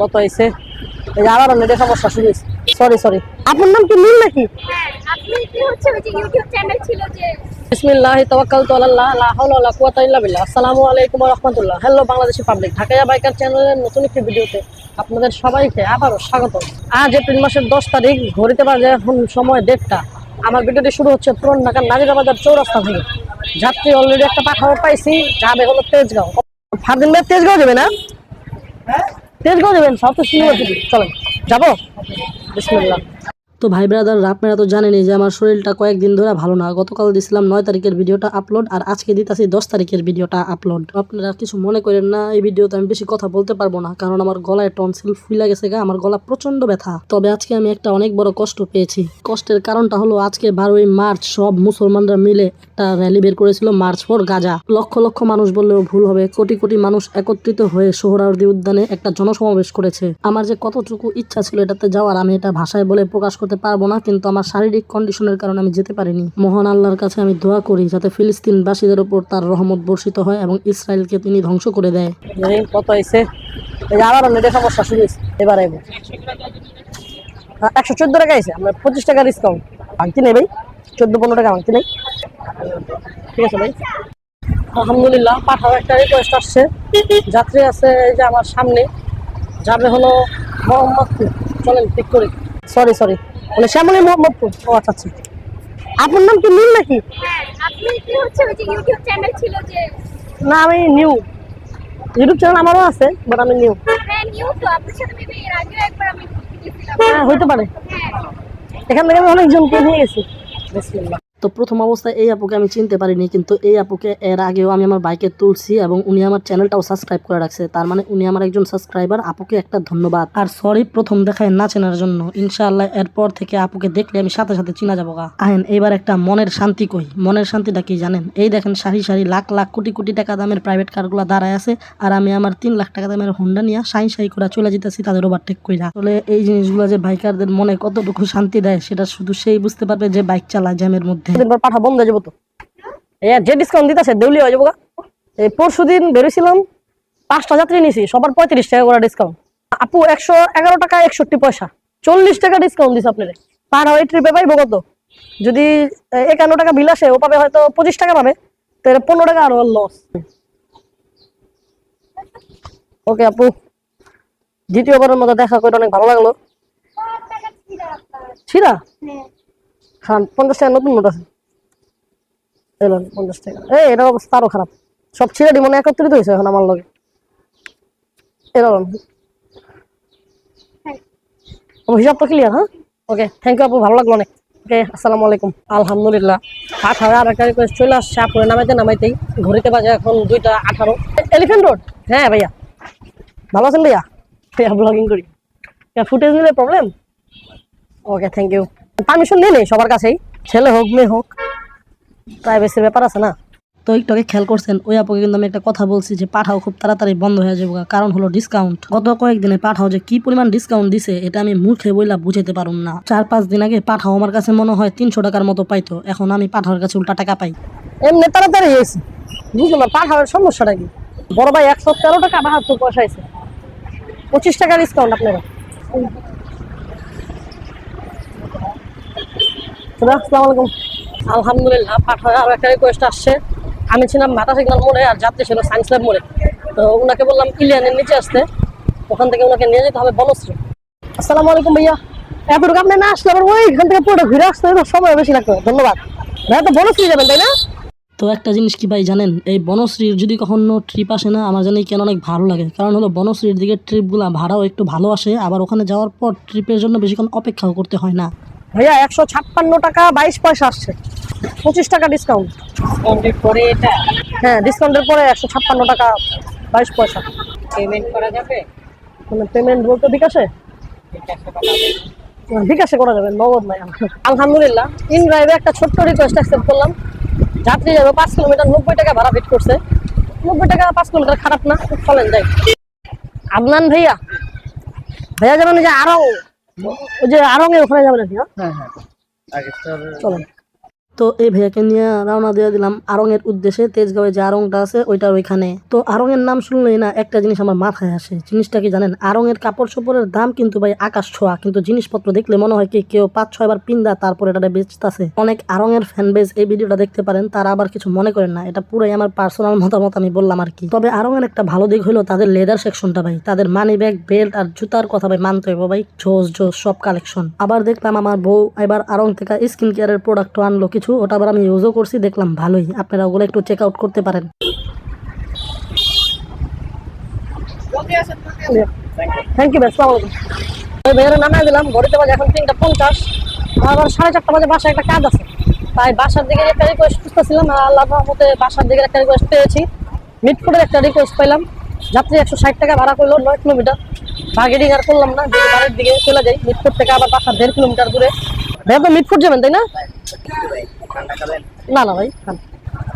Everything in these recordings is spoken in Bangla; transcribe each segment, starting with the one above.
কত হয়েছে। আবার সমস্যা সরি সরি আপনার নাম কি? নীল নাকি? হ্যাঁ বিসমিল্লাহি লা হাওলা ওয়ালা কুওয়াতা ইল্লা বিল্লাহ। আসসালামু আলাইকুম ওয়া রাহমাতুল্লাহ। Hello Bangladeshi public Dhakaiya biker চ্যানেলের নতুন একটি ভিডিওতে আপনাদের সবাইকে আবারও স্বাগত। আজ এপ্রিল মাসের দশ তারিখ ঘড়িতে বাজে এখন সময় দেড়টা। আমার ভিডিওটি শুরু হচ্ছে পুরন ঢাকার নাজিরা বাজার চৌরাস্তা থেকে। যাত্রী অলরেডি একটা পাঠাও পাইছি যাবে হলো তেজগাঁও। ফারদিন ভাই তেজগাঁও যাবে না? তেজগাঁও যাবেন সাউথ ইউনিভার্সিটি চলেন, যাব? তো ভাই ব্রাদার আপনারা তো জানেনই যে আমার শরীরটা কয়েকদিন ধরে ভালো না। গতকাল দিছিলাম নয় তারিখের ভিডিওটা আপলোড আর আজকে দিতেছি দশ তারিখের ভিডিওটা আপলোড আপনারা কিছু মনে করেন না, এই ভিডিওতে আমি বেশি কথা বলতে পারব না, কারণ আমার গলায় টনসিল ফুলে গেছে গা, আমার গলা প্রচণ্ড ব্যথা। তবে আজকে আমি একটা অনেক বড় কষ্ট পেয়েছি। কষ্টের কারণটা হলো আজকে বারোই মার্চ সব মুসলমানরা মিলে একটা র্যালি বের করেছিল March for Gaza. Lakh lakh মানুষ বললেও ভুল হবে। কোটি কোটি মানুষ একত্রিত হয়ে সোহরাওয়ার্দী উদ্যানে একটা জনসমাবেশ করেছে। আমার যে কতটুকু ইচ্ছা ছিল এটাতে যাওয়ার, আমি এটা ভাষায় বলে প্রকাশ করতে পারব না, কিন্তু আমার শারীরিক কন্ডিশনের কারণে আমি যেতে পারিনি। মহান আল্লাহর কাছে আমি দোয়া করি যাতে ফিলিস্তিনবাসীদের উপর তার রহমত বর্ষিত হয় এবং ইসরায়েলকে তিনি ধ্বংস করে দেয়। কত হয়েছে? আবার নেটে সমস্যা শুরু হয়েছে। এবার আইবো। একশো চোদ্দ টাকা আছে আমরা পঁচিশ টাকা ডিসকাউন্ট ভাঙতি নেই ভাই, চোদ্দ পনেরো টাকা ভাঙতি নেই। ঠিক আছে, ভাই? আলহামদুলিল্লাহ পাঠাও একটা রিকোয়েস্ট আসছে। যাত্রী আছে এই যে আমার সামনে। যাবে হলো মোহাম্মদপুর। চলেন পিক করি। সরি সরি মানে শ্যামলী মোহাম্মদপুর। ও আচ্ছা আচ্ছা। আপনার নাম কি, নীল নাকি? না, আমি নিউ। ইউটিউব চ্যানেল আমারও আছে বাট আমি নিউ। হ্যাঁ হইতে পারে। এখান থেকে আমি অনেকজনকে নিয়ে গেছি। বিসমিল্লাহ। তো প্রথম অবস্থায় এই আপুকে আমি চিনতে পারিনি, কিন্তু এই আপুকে এর আগেও আমি আমার বাইকে তুলছি এবং উনি আমার চ্যানেলটাও সাবস্ক্রাইব করে রাখছে। তার মানে উনি আমার একজন সাবস্ক্রাইবার আপুকে একটা ধন্যবাদ। আর সরি প্রথম দেখায় না চেনার জন্য। ইনশাআল্লাহ এরপর থেকে আপুকে দেখলে আমি সাথে সাথে চিনা যাব গা। আহেন, এবার একটা মনের শান্তি কই? মনের শান্তিটা কি জানেন? এই দেখেন সারি সারি লাখ লাখ কোটি কোটি টাকা দামের প্রাইভেট কারগুলো দাঁড়ায় আছে, আর আমি আমার তিন লাখ টাকা দামের হোন্ডা নিয়ে সাই সাই করে চলে যেতেছি তাদের ওভারটেক কইরা। আসলে এই জিনিসগুলো যে বাইকারদের মনে কতটুকু শান্তি দেয়, সেটা শুধু সেই বুঝতে পারবে যে বাইক চালায় জ্যামের মধ্যে। পাঠা বন্ধ হয়ে যাব তো। এই যে ডিসকাউন্ট দিতেছে দেউলি হয়ে যাব গা। এই পরশু দিন বেরোছিলাম পাঁচটা যাত্রী নিছি, সবার পঁয়ত্রিশ টাকা করে ডিসকাউন্ট আপু, একশো এগারো টাকা একষট্টি পয়সা, চল্লিশ টাকা ডিসকাউন্ট দিছে আপনার। পার হয় ট্রিপে পাইবো কত? যদি একান্ন টাকা বিল আসে, ও পাবে হয়তো পঁচিশ টাকা পাবে তাহলে পনেরো টাকা আরও লস ওকে, আপু। দ্বিতীয়বারের মতো দেখা করে অনেক ভালো লাগল। ছিরা হ্যাঁ। খান, পঞ্চাশ টাকা, নতুন নোট আছে। এলেন পঞ্চাশ টাকা। এই, এটার অবস্থা আরও খারাপ। সব ছিঁড়ে মনে একত্রিত হয়েছে এখন আমার লগে। আমার হিসাব তো ক্লিয়ার হ্যাঁ? ওকে থ্যাংক ইউ আপু, ভালো লাগল অনেক। ওকে আসসালামু আলাইকুম। আলহামদুলিল্লাহ। আট হাজার একটা চলে আসছে নামাইতে, নামাইতেই। ঘড়িতে বাজে এখন দুইটা আঠারো। এলিফেন্ট রোড হ্যাঁ ভাইয়া। ভালো আছেন ভাইয়া? ব্লগিং করি। ফুটেজ নিলে problem okay thank you permission নিয়ে নেই সবার কাছেই। ছেলে হোক মেয়ে হোক প্রাইভেসির ব্যাপার আছে না? তো আগে খেয়াল করছেন ওই আপুকে কিন্তু আমি একটা কথা বলছি যে পাঠাও খুব তাড়াতাড়ি বন্ধ হয়ে যাবে কারণ হলো ডিসকাউন্ট গত কয়েকদিনে পাঠাও যে কি পরিমাণ ডিসকাউন্ট দিছে এটা আমি মুখে বইলা বুঝাতে পারুম না। চার পাঁচ দিন আগে পাঠাও আমার কাছে মনে হয় তিনশো টাকার মতো পাইতো এখন আমি পাঠাওয়ার কাছে উল্টা টাকা পাই। এমনি তাড়াতাড়ি এসেছি বুঝলাম না পাঠাওয়ার সমস্যাটা কি? বড় ভাই একশো তেরো টাকা বাহাত্তর পয়সা আছে পঁচিশ টাকা ডিসকাউন্ট আপনারা। আসসালামু আলাইকুম। আলহামদুলিল্লাহ পাঠায় আরও একটা রিকোয়েস্ট আসছে। আমি ছিলাম ভাটা মোড়ে আর যাত্রী ছিল সায়েন্স ল্যাব মোড়ে। তো ওনাকে বললাম ইলিয়ানের নিচে আসতে। ওখান থেকে ওনাকে নিয়ে যেতে হবে বনশ্রী। আসসালামু আলাইকুম ভাইয়া। এতটুকু আপনি না আসলে আবার ওইখান থেকে পুরোটা ঘুরে আসতে তো সময় বেশি লাগতো ধন্যবাদ। ভাইয়া তো বনশ্রী যাবেন তাই না? তো একটা জিনিস কি ভাই জানেন এই বনশ্রীর যদি কখনো ট্রিপ আসে না আমার জানি কেন অনেক ভালো লাগে। কারণ হলো বনশ্রীর দিকে ট্রিপগুলো ভাড়াও একটু ভালো আসে আবার ওখানে যাওয়ার পর ট্রিপের জন্য বেশিক্ষণ অপেক্ষাও করতে হয় না। ভাইয়া একশো ছাপ্পান্ন টাকা বাইশ পয়সা আসছে। পঁচিশ টাকা ডিসকাউন্ট পরে এটা? হ্যাঁ ডিসকাউন্টের পরে একশো ছাপ্পান্ন টাকা বাইশ পয়সা। পেমেন্ট করা যাবে? মানে পেমেন্ট বলতে বিকাশে? বিকাশে করা যাবে। নগদ নাই আলহামদুলিল্লাহ ইন ড্রাইভে একটা ছোট্ট রিকোয়েস্ট অ্যাকসেপ্ট করলাম। যাত্রী যাবে পাঁচ কিলোমিটার নব্বই টাকা ভাড়া ফিট করছে। নব্বই টাকা পাঁচ কিলোমিটার খারাপ না চলেন যাই। আদনান ভাইয়া ভাইয়া যাবেন যে আরং ওই যে আরঙে ওখানে যাবে নাকি হ্যাঁ? হ্যাঁ হ্যাঁ। চলেন তো এই ভাইয়াকে নিয়ে রওনা দিয়ে দিলাম আরঙের উদ্দেশ্যে। তেজগাঁওয়ে যে আরংটা আছে, ওইটার ওইখানে। তো আরঙের নাম শুনলেই না একটা জিনিস আমার মাথায় আসে। জিনিসটা কি জানেন? আরঙের কাপড় চোপড়ের দাম কিন্তু ভাই আকাশ ছোঁয়া। কিন্তু জিনিসপত্র দেখলে মনে হয় কি কেউ পাঁচ, ছয় বার পিন্দা তারপর এটা বেচতেছে। অনেক আরঙের ফ্যান বেজ এই ভিডিওটা দেখতে পারেন, তারা আবার কিছু মনে করেন না। এটা পুরাই আমার পার্সোনাল মতামত, আমি বললাম আর কি। তবে আরঙের একটা ভালো দিক হলো তাদের লেদার সেকশনটা ভাই। তাদের মানি ব্যাগ বেল্ট আর জুতার কথা ভাই মানতে হবে ভাই। ঝোস ঝোস সব কালেকশন আবার দেখলাম আমার বউ এবার আরং থেকে স্কিন কেয়ারের প্রোডাক্ট আনলো, কিছু ওটা আবার আমি ইউজও করছি, দেখলাম ভালোই। আপনারা ওগুলো একটু চেক আউট করতে পারেন। থ্যাংক ইউ ওই ভাইয়ের নামায় দিলাম, ঘড়িতে বাজে এখন তিনটা পঞ্চাশ। আবার সাড়ে চারটা বাজে বাসায় একটা কাজ আছে। তাই বাসার দিকে একটা রিকোয়েস্ট খুঁজতেছিলাম, আর আল্লাহ রহমতে বাসার দিকে একটা রিকোয়েস্ট পেয়েছি। মিটফুটের একটা রিকোয়েস্ট পেলাম যাত্রী একশো ষাট টাকা ভাড়া করল, নয় কিলোমিটার। বার্গেনিং আর করলাম না, যদি বাড়ির দিকে চলে যাই মিটফুট থেকে আবার বাসা দেড় কিলোমিটার দূরে। ভাইয়া তো মিটফুট যাবেন, তাই না? না না ভাই।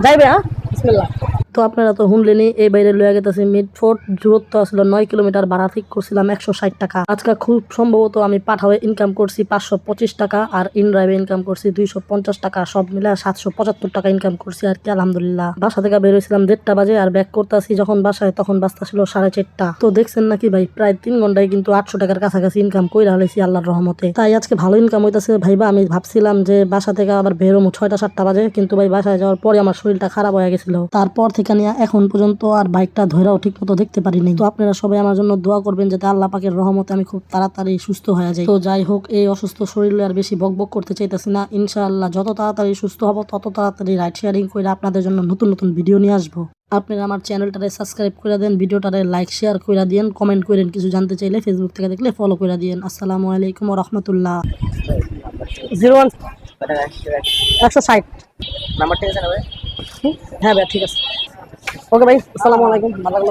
যাইবে হ্যাঁ বিসমিল্লাহ তো আপনারা তো শুনলেনি এই বাইরে লয়ে গেতেছি মিডফোর্ট দূরত্ব আসলো নয় কিলোমিটার, ভাড়া ঠিক করছিলাম একশো ষাট টাকা। আজকে খুব সম্ভবত আমি পাঠাওয়ে ইনকাম করছি পাঁচশো পঁচিশ টাকা আর ইন ড্রাইভে ইনকাম করছি দুইশো পঞ্চাশ টাকা। সব মিলে সাতশো পঁচাত্তর টাকা ইনকাম করছি আর কি, আলহামদুলিল্লাহ। বাসা থেকে বেরোছিলাম দেড়টা বাজে আর ব্যাক করতেছি যখন বাসায় তখন বাসটা ছিল সাড়ে চারটা। তো দেখছেন নাকি ভাই, প্রায় তিন ঘন্টায় কিন্তু আটশো টাকার কাছাকাছি ইনকাম করে হালাইছি আল্লাহর রহমতে। তাই আজকে ভালো ইনকাম হইতাছে ভাইবা, আমি ভাবছিলাম যে বাসা থেকে আবার বেরোমো ছয়টা সাতটা বাজে, কিন্তু ভাই বাসায় যাওয়ার পরে আমার শরীরটা খারাপ হয়ে গেছিল। তারপর থেকে নিয়ে এখন পর্যন্ত আর বাইকটা ধরেও ঠিক মতো দেখতে পারিনি। তো আপনারা সবাই আমার জন্য দোয়া করবেন যাতে আল্লাহ পাকের রহমতে আমি খুব তাড়াতাড়ি সুস্থ হয়ে যাই। তো যাই হোক এই অসুস্থ শরীরে আর বেশি বকবক করতে চাইতেছি না। ইনশাআল্লাহ যত তাড়াতাড়ি সুস্থ হব তত তাড়াতাড়ি রাইড শেয়ারিং করে আপনাদের জন্য নতুন নতুন ভিডিও নিয়ে আসব। আপনারা আমার চ্যানেলটারে সাবস্ক্রাইব করে দেন ভিডিওটারে লাইক শেয়ার করে দিন কমেন্ট করেন কিছু জানতে চাইলে ফেসবুক থেকে দেখলে ফলো করে দিন আসসালামু আলাইকুম রহমতুল্লাহ জিরো ওয়ান। একশো ষাট। নাম্বার ঠিক আছে হ্যাঁ ভাই ঠিক আছে। ওকে ভাই আসসালামু আলাইকুম ভালো লাগল